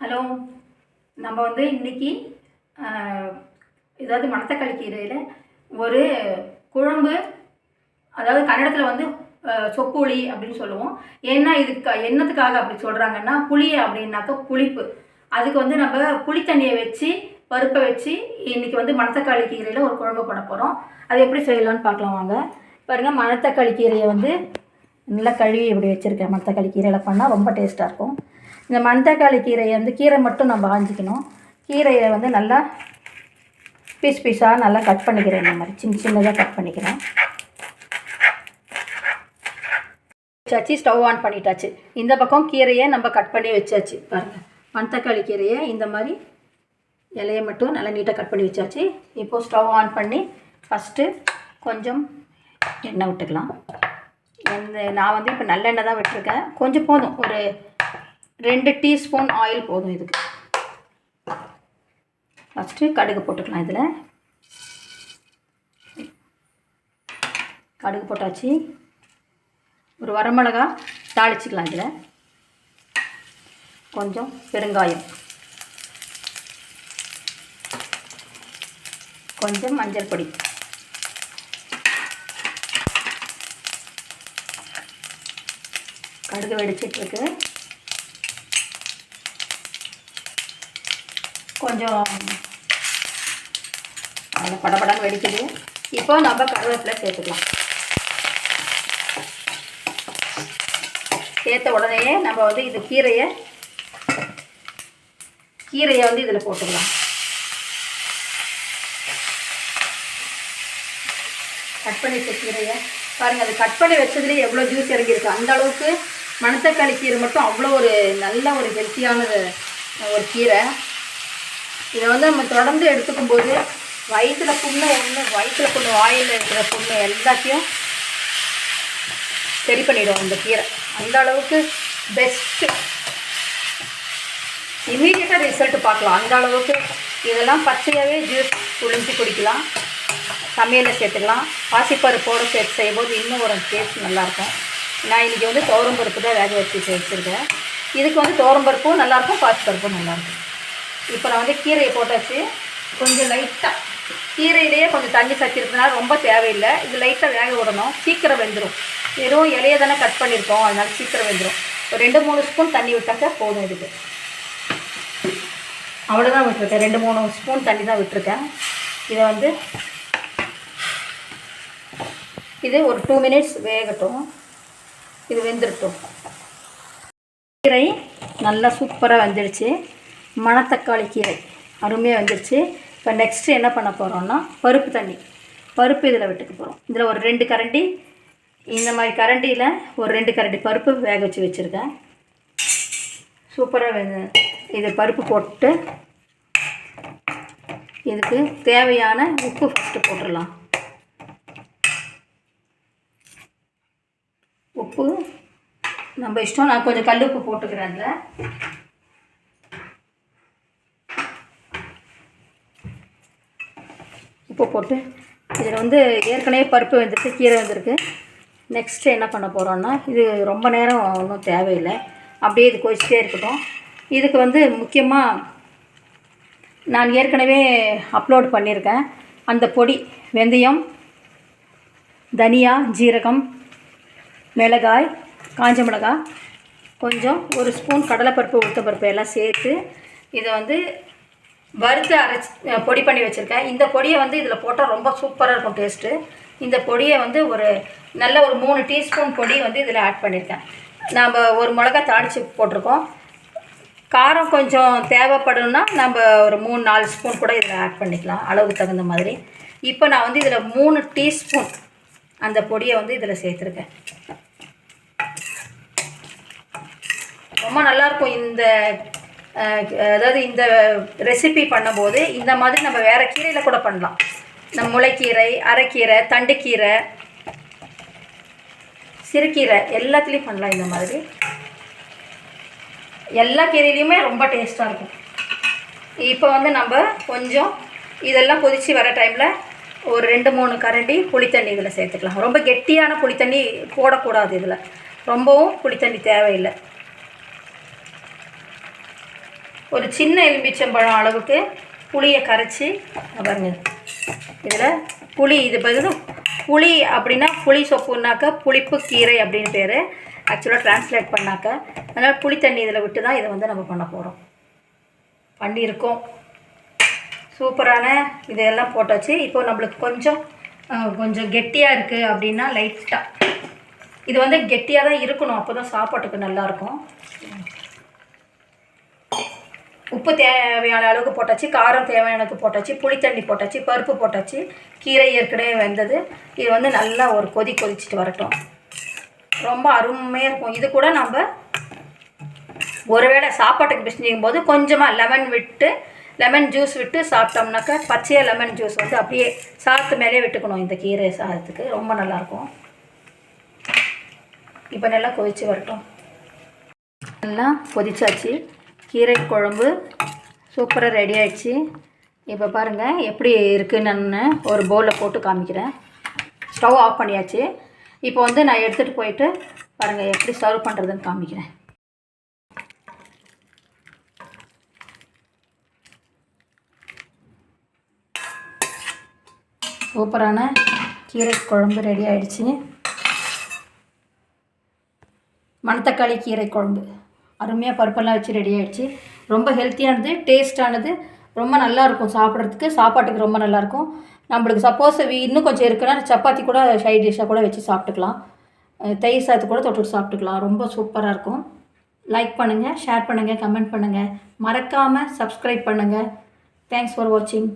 Hello நம்ம வந்து இன்றைக்கி ஏதாவது மணத்தக்காளி கீரையில் ஒரு குழம்பு அதாவது கன்னடத்தில் வந்து சொப்புளி அப்படின்னு சொல்லுவோம். ஏன்னா இதுக்கு என்னத்துக்காக அப்படி சொல்கிறாங்கன்னா புளி அப்படின்னாக்கா புளிப்பு. அதுக்கு வந்து நம்ம புளித்தண்ணியை வச்சு பருப்பை வச்சு இன்றைக்கி வந்து மணத்தக்காளி கீரையில் ஒரு குழம்பு பண்ண போகிறோம் அது எப்படி செய்யலாம்னு பார்க்கலாம் வாங்க. பாருங்கள் மணத்தக்காளி கீரையை வந்து நல்லா கழுவி இப்படி வச்சுருக்கேன். மணத்தக்காளி கீரையில் பண்ணால் ரொம்ப டேஸ்ட்டாக இருக்கும். இந்த மணத்தக்காளி கீரையை வந்து கீரை மட்டும் நம்ம ஆஞ்சிக்கணும் கீரையை வந்து நல்லா பீஸ் பீஸாக நல்லா கட் பண்ணிக்கிறேன் இந்த மாதிரி. சின்ன சின்னதாக கட் பண்ணிக்கிறேன். வச்சாச்சு ஸ்டவ் ஆன் பண்ணிட்டாச்சு. இந்த பக்கம் கீரையை நம்ம கட் பண்ணி வச்சாச்சு. பாருங்கள் மணத்தக்காளி கீரையை இந்த மாதிரி இலையை மட்டும் நல்லா நீட்டாக கட் பண்ணி வச்சாச்சு. இப்போது ஸ்டவ் ஆன் பண்ணி ஃபஸ்ட்டு கொஞ்சம் எண்ணெய் விட்டுக்கலாம். எந்த நான் வந்து இப்போ நல்லெண்ணெய் தான் விட்டுருக்கேன். கொஞ்சம் போதும். ஒரு ரெண்டு டீஸ்பூன் ஆயில் போதும் இதுக்கு. ஃபஸ்ட்டு கடுகு போட்டுக்கலாம் இதில். கடுகு போட்டாச்சு. ஒரு வரமிளகா தாளிச்சிக்கலாம் இதில். கொஞ்சம் பெருங்காயம். கொஞ்சம் மஞ்சள் பொடி. கடுகு வெடிச்சிட்ருக்கு கொஞ்சம் அதில் படப்படம் வெடிக்குது. இப்போ நம்ம கருவேப்பிலை சேர்த்துக்கலாம். சேர்த்த உடனேயே நம்ம வந்து இது கீரையை கீரையை வந்து இதில் போட்டுக்கலாம். கட் பண்ணி வச்ச கீரையை. பாருங்கள் அது கட் பண்ணி வச்சதுலேயே எவ்வளோ ஜூஸ் இறங்கியிருக்கு. அந்த அளவுக்கு மணத்தக்காளி கீரை மட்டும் அவ்வளோ ஒரு நல்ல ஒரு ஹெல்த்தியானது ஒரு கீரை. இதை வந்து நம்ம தொடர்ந்து எடுத்துக்கும் போது வயிற்றில் புண்ணு ஒன்று வயிற்றில் புண்ணு வாயில் இருக்கிற புண்ணு எல்லாத்தையும் சரி பண்ணிடும் இந்த கீரை. அந்த அளவுக்கு பெஸ்ட்டு இமீடியட்டாக ரிசல்ட் பார்க்கலாம். அந்த அளவுக்கு இதெல்லாம் பச்சையாகவே ஜூஸ் புழிஞ்சு குடிக்கலாம். சமையலில் சேர்த்துக்கலாம். பாசிப்பருப்போடு சேர்த்து செய்யும்போது இன்னும் ஒரு டேஸ்ட் நல்லாயிருக்கும். நான் இன்றைக்கி வந்து துவரம்பருப்பு தான் வேக வச்சு சேர்த்துருக்கேன் இதுக்கு வந்து துவரம்பருப்பும் நல்லாயிருக்கும் பாசிப்பருப்பும் நல்லாயிருக்கும். இப்போ நான் வந்து கீரையை போட்டாச்சு. கொஞ்சம் லைட்டாக கீரையிலேயே கொஞ்சம் தண்ணி சத்தி இருக்குனால ரொம்ப தேவையில்லை. இது லைட்டாக வேக விடணும். சீக்கிரம் வெந்துடும் வெறும் இலையை தானே கட் பண்ணியிருக்கோம். அதனால் சீக்கிரம் வெந்துடும் ஒரு ரெண்டு மூணு ஸ்பூன் தண்ணி விட்டாக்கா போதும் இதுக்கு. அவ்வளோதான் விட்டுருக்கேன். ரெண்டு மூணு ஸ்பூன் தண்ணி தான் விட்டுருக்கேன். இதை வந்து இது ஒரு டூ மினிட்ஸ் வேகட்டும். இது வெந்துருட்டும். கீரை நல்லா சூப்பராக வெந்துடுச்சு மணத்தக்காளி கீரை. அருமையாக வந்துடுச்சு இப்போ நெக்ஸ்ட்டு என்ன பண்ண போகிறோம்னா பருப்பு தண்ணி. பருப்பு இதில் விட்டுக்க போகிறோம் இதில் ஒரு ரெண்டு கரண்டி. இந்த மாதிரி கரண்டியில் ஒரு ரெண்டு கரண்டி பருப்பு வேக வச்சு வச்சுருக்கேன். சூப்பராக இது பருப்பு போட்டு இதுக்கு தேவையான உப்பு ஃபஸ்ட்டு போட்டுடலாம். உப்பு நம்ம இஷ்டம் நான் கொஞ்சம் கல் உப்பு போட்டுக்கிறேன் உப்பு போட்டு இதில் வந்து ஏற்கனவே பருப்பு வந்துருக்கு கீரை வெந்திருக்கு. நெக்ஸ்ட்டு என்ன பண்ண போகிறோன்னா இது ரொம்ப நேரம் ஒன்றும் தேவையில்லை. அப்படியே இது கொதிச்சிட்டே இருக்கட்டும். இதுக்கு வந்து முக்கியமாக நான் ஏற்கனவே அப்லோட் பண்ணியிருக்கேன். அந்த பொடி வெந்தயம் தனியா ஜீரகம் மிளகாய் காஞ்ச மிளகாய் கொஞ்சம் ஒரு ஸ்பூன் கடலைப்பருப்பு உளுத்தப்பருப்பு எல்லாம் சேர்த்து இதை வந்து வறுத்து அரைச்சி பொடி பண்ணி வச்சுருக்கேன். இந்த பொடியை வந்து இதில் போட்டால் ரொம்ப சூப்பராக இருக்கும் டேஸ்ட்டு இந்த பொடியை வந்து ஒரு நல்ல ஒரு மூணு டீஸ்பூன் பொடி வந்து இதில் ஆட் பண்ணியிருக்கேன் நாம் ஒரு மிளகா தாளித்து போட்டிருக்கோம். காரம் கொஞ்சம் தேவைப்படணும்னா நம்ம ஒரு மூணு நாலு ஸ்பூன் கூட இதில் ஆட் பண்ணிக்கலாம். அளவுக்கு தகுந்த மாதிரி. இப்போ நான் வந்து இதில் மூணு டீஸ்பூன் அந்த பொடியை வந்து இதில் சேர்த்துருக்கேன். ரொம்ப நல்லாயிருக்கும் இந்த அதாவது இந்த ரெசிபி பண்ணும்போது இந்த மாதிரி நம்ம வேறு கீரையில் கூட பண்ணலாம். நம்ம முளைக்கீரை அரைக்கீரை தண்டுக்கீரை சிறுக்கீரை எல்லாத்துலேயும் பண்ணலாம் இந்த மாதிரி. எல்லா கீரையிலையுமே ரொம்ப டேஸ்ட்டாக இருக்கும். இப்போ வந்து நம்ம கொஞ்சம் இதெல்லாம் கொதித்து வர டைமில் ஒரு ரெண்டு மூணு கரண்டி புளித்தண்ணி இதில் சேர்த்துக்கலாம். ரொம்ப கெட்டியான புளித்தண்ணி போடக்கூடாது இதில். ரொம்பவும் புளித்தண்ணி தேவையில்லை. ஒரு சின்ன எலுமிச்சம்பழம் அளவுக்கு புளியை கரைச்சி பாருங்க. இதில் புளி இது பதில் புளி அப்படின்னா புளி சொப்புனாக்கா புளிப்பு கீரை அப்படின்னு பேர். ஆக்சுவலாக ட்ரான்ஸ்லேட் பண்ணாக்க அதனால் புளி தண்ணி இதில் விட்டு தான் இதை வந்து நம்ம பண்ண போகிறோம் பண்ணியிருக்கோம் சூப்பரான இதெல்லாம் போட்டாச்சு. இப்போ நம்மளுக்கு கொஞ்சம் கொஞ்சம் கெட்டியாக இருக்குது அப்படின்னா லைட்டாக இது வந்து கெட்டியாக தான் இருக்கணும். அப்போ தான் சாப்பாட்டுக்கு நல்லாயிருக்கும் உப்பு தேவையான அளவுக்கு போட்டாச்சு காரம் தேவையான அளவுக்கு போட்டாச்சு புளித்தண்ணி போட்டாச்சு பருப்பு போட்டாச்சு கீரை ஏற்கனவே வெந்தது. இது வந்து நல்லா ஒரு கொதி கொதிச்சுட்டு வரட்டும். ரொம்ப அருமையாக இருக்கும். இது கூட நம்ம ஒருவேளை சாப்பாட்டுக்கு பிசினிக்கும் போது கொஞ்சமாக லெமன் விட்டு லெமன் ஜூஸ் விட்டு சாப்பிட்டோம்னாக்கா பச்சையாக லெமன் ஜூஸ் வந்து அப்படியே சாத்து மேலே விட்டுக்கணும் இந்த கீரை சாதத்துக்கு. ரொம்ப நல்லாயிருக்கும் இப்போ நல்லா கொதிச்சு வரட்டும். நல்லா கொதிச்சாச்சு. கீரை குழம்பு சூப்பராக ரெடி ஆகிடுச்சு இப்போ பாருங்கள் எப்படி இருக்குன்னு நான் ஒரு பவுலில் போட்டு காமிக்கிறேன். ஸ்டவ் ஆஃப் பண்ணியாச்சு. இப்போ வந்து நான் எடுத்துகிட்டு போயிட்டு பாருங்கள் எப்படி சர்வ் பண்ணுறதுன்னு காமிக்கிறேன். சூப்பரான கீரை குழம்பு ரெடி ஆயிடுச்சு. மணத்தக்காளி கீரை குழம்பு. அருமையாக பருப்பெல்லாம் வச்சு ரெடி ஆகிடுச்சு ரொம்ப ஹெல்த்தியானது டேஸ்டானது ரொம்ப நல்லா இருக்கும் சாப்பிட்றதுக்கு. சாப்பாட்டுக்கு ரொம்ப நல்லாயிருக்கும் நம்மளுக்கு சப்போஸ் இன்னும் கொஞ்சம் இருக்குன்னா சப்பாத்தி கூட சைட் டிஷ்ஷாக கூட வச்சு சாப்பிட்டுக்கலாம். தயிர் சாதத்து கூட தொட்டு சாப்பிட்டுக்கலாம். ரொம்ப சூப்பராக இருக்கும். லைக் பண்ணுங்கள் ஷேர் பண்ணுங்கள் கமெண்ட் பண்ணுங்கள் மறக்காமல் சப்ஸ்கிரைப் பண்ணுங்கள் தேங்க்ஸ் ஃபார் வாட்சிங்